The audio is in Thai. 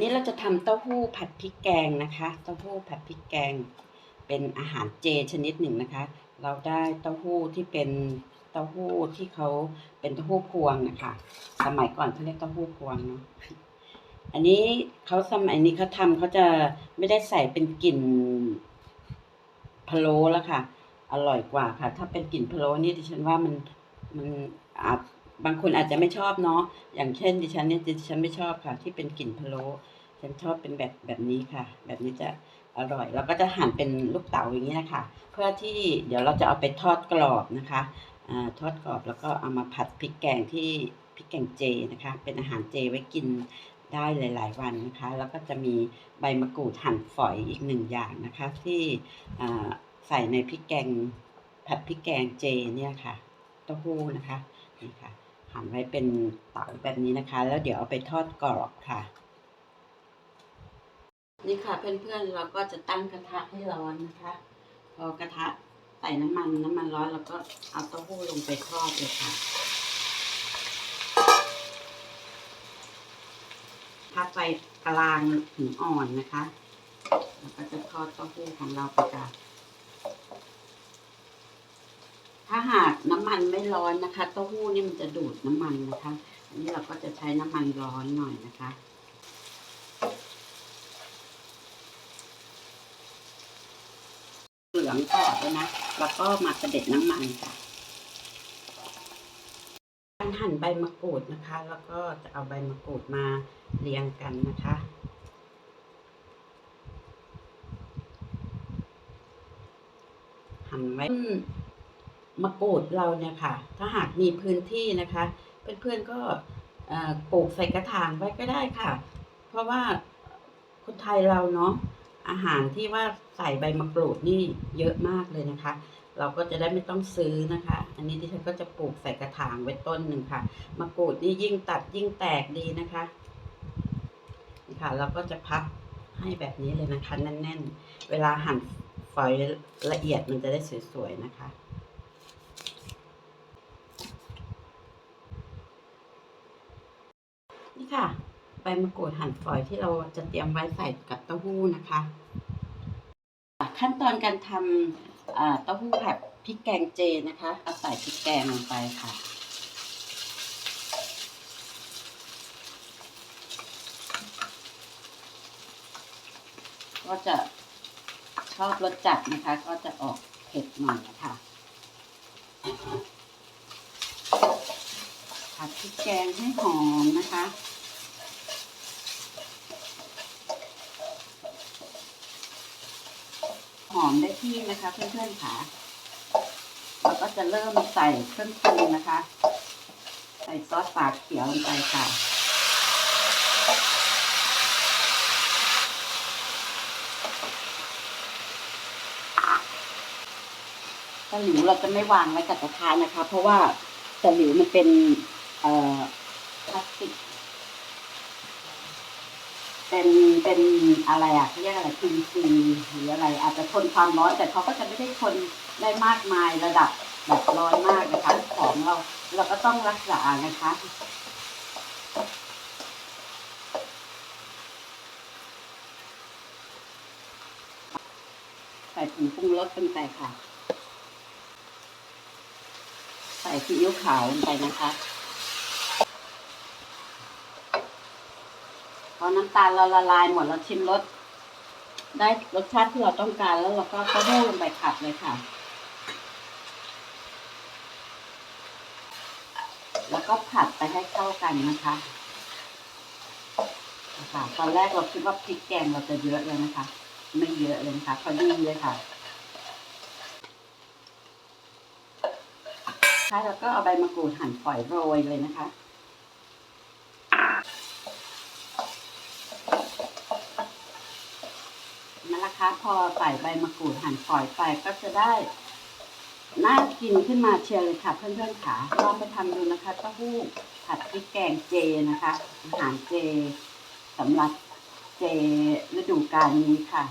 นี่เราจะทำเต้าหู้ผัดพริกแกงนะคะ เต้าหู้ผัดพริกแกง เป็นอาหารเจชนิดหนึ่งนะคะ เราได้เต้าหู้ที่เป็นเต้าหู้ที่เขาเป็นเต้าหู้พวงนะคะ สมัยก่อนเขาเรียกเต้าหู้พวงเนาะ อันนี้เขาสมัยนี้เขาทำเขาจะไม่ได้ใส่เป็นกลิ่นพะโล้แล้วค่ะ อร่อยกว่าค่ะ ถ้าเป็นกลิ่นพะโล้นี่ดิฉันว่ามันมันอาจ บางคนอาจจะไม่ชอบเนาะอย่างเช่นดิฉันเนี่ยดิฉันไม่ชอบค่ะ ที่เป็นกลิ่นพะโล้ฉันชอบเป็นแบบแบบนี้ค่ะ แบบนี้จะอร่อย แล้วก็จะหั่นเป็นลูกเต๋าอย่างนี้นะคะเพื่อที่เดี๋ยวเราจะเอาไปทอดกรอบนะคะอ่าทอดกรอบแล้วก็เอามาผัดพริกแกงที่พริกแกงเจนะคะ เป็นอาหารเจไว้กินได้หลาย ๆ วันนะคะ แล้วก็จะมีใบมะกรูดหั่นฝอยอีกหนึ่งอย่างนะคะ ที่อ่าใส่ในพริกแกงผัดพริกแกงเจเนี่ยค่ะเต้าหู้นะคะนี่ค่ะ หั่นไว้เป็นเต๋าแบบนี้นะคะ แล้วเดี๋ยวเอาไปทอดกรอบค่ะ นี่ค่ะเพื่อนๆเราก็จะตั้งกระทะให้ร้อนนะคะ พอกระทะใส่น้ำมันน้ำมันร้อนแล้วก็เอาเต้าหู้ลงไปทอดเลยค่ะพักไฟกลางถึงอ่อนนะคะแล้วก็จะทอดเต้าหู้ของเราไปค่ะ ถ้าหากน้ำมันไม่ร้อนนะคะเต้าหู้นี่มันจะดูดน้ำมันนะคะ อันนี้เราก็จะใช้น้ำมันร้อนหน่อยนะคะเหลืองก่อนเลยนะ แล้วก็มากระเด็ดน้ำมันค่ะการหั่นใบมะกรูดนะคะ แล้วก็จะเอาใบมะกรูดมาเรียงกันนะคะหั่นไว้ มะกรูดเราเนี่ยค่ะ ถ้าหากมีพื้นที่นะคะ เพื่อนๆก็เอ่อปลูกใส่กระถางไว้ก็ได้ค่ะ เพราะว่าคนไทยเราเนาะอาหารที่ว่าใส่ใบมะกรูดนี่เยอะมากเลยนะคะ เราก็จะได้ไม่ต้องซื้อนะคะ อันนี้ที่ฉันก็จะปลูกใส่กระถางไว้ต้นหนึ่งค่ะ มะกรูดนี่ยิ่งตัดยิ่งแตกดีนะคะนี่ค่ะ เราก็จะพับให้แบบนี้เลยนะคะ แน่นๆ เวลาหั่นฝอยละเอียดมันจะได้สวยๆนะคะ นี่ค่ะ ใบมะกรูดหั่นฝอยที่เราจะเตรียมไว้ใส่กับเต้าหู้นะคะ ขั้นตอนการทำเต้าหู้ผัดพริกแกงเจนะคะ เอาใส่พริกแกงลงไปค่ะก็จะชอบรสจัดนะคะ ก็จะออกเผ็ดหน่อยนะคะผัดพริกแกงให้หอมนะคะ อมได้ที่นะคะ เพื่อนๆค่ะเราก็จะเริ่มใส่เครื่องปรุงนะคะ ใส่ซอสฝาเขียวลงไปค่ะตะหลิวเราจะไม่วางไว้กับกระทะนะคะ เพราะว่าตะหลิวมันเป็นพลาสติก เป็นเป็นอะไรอะเขาเรียกอะไรพีซีหรืออะไร อาจจะทนความร้อนแต่เขาก็จะไม่ได้ทนได้มากมายระดับแบบร้อนมากนะคะของเราเราก็ต้องรักษานะคะใส่ผงปรุงรสลงไปค่ะ ใส่ซีอิ๊วขาวลงไปนะคะ อน้ำตาลเราละลายหมดเราชิมรสได้รสชาติที่เราต้องการแล้วเราก็เต้าหู้ลงไปผัดเลยค่ะ แล้วก็ผัดไปให้เข้ากันนะคะนะคะตอนแรกเราคิดว่าพริกแกงเราจะเยอะเลยนะคะ ไม่เยอะเลยนะคะพอดีเลยค่ะใช่แล้วก็เอาใบมะกรูดหั่นฝอยโรยเลยนะคะ นั่นแหละคะพอใส่ใบมะกรูดหั่นฝอยไปก็จะได้น่ากินขึ้นมาเชียร์เลยค่ะเพื่อนๆค่ะลองไปทำดูนะคะเต้าหู้ผัดพริกแกงเจนะคะ อาหารเจสำหรับเจฤดูกาลนี้ค่ะ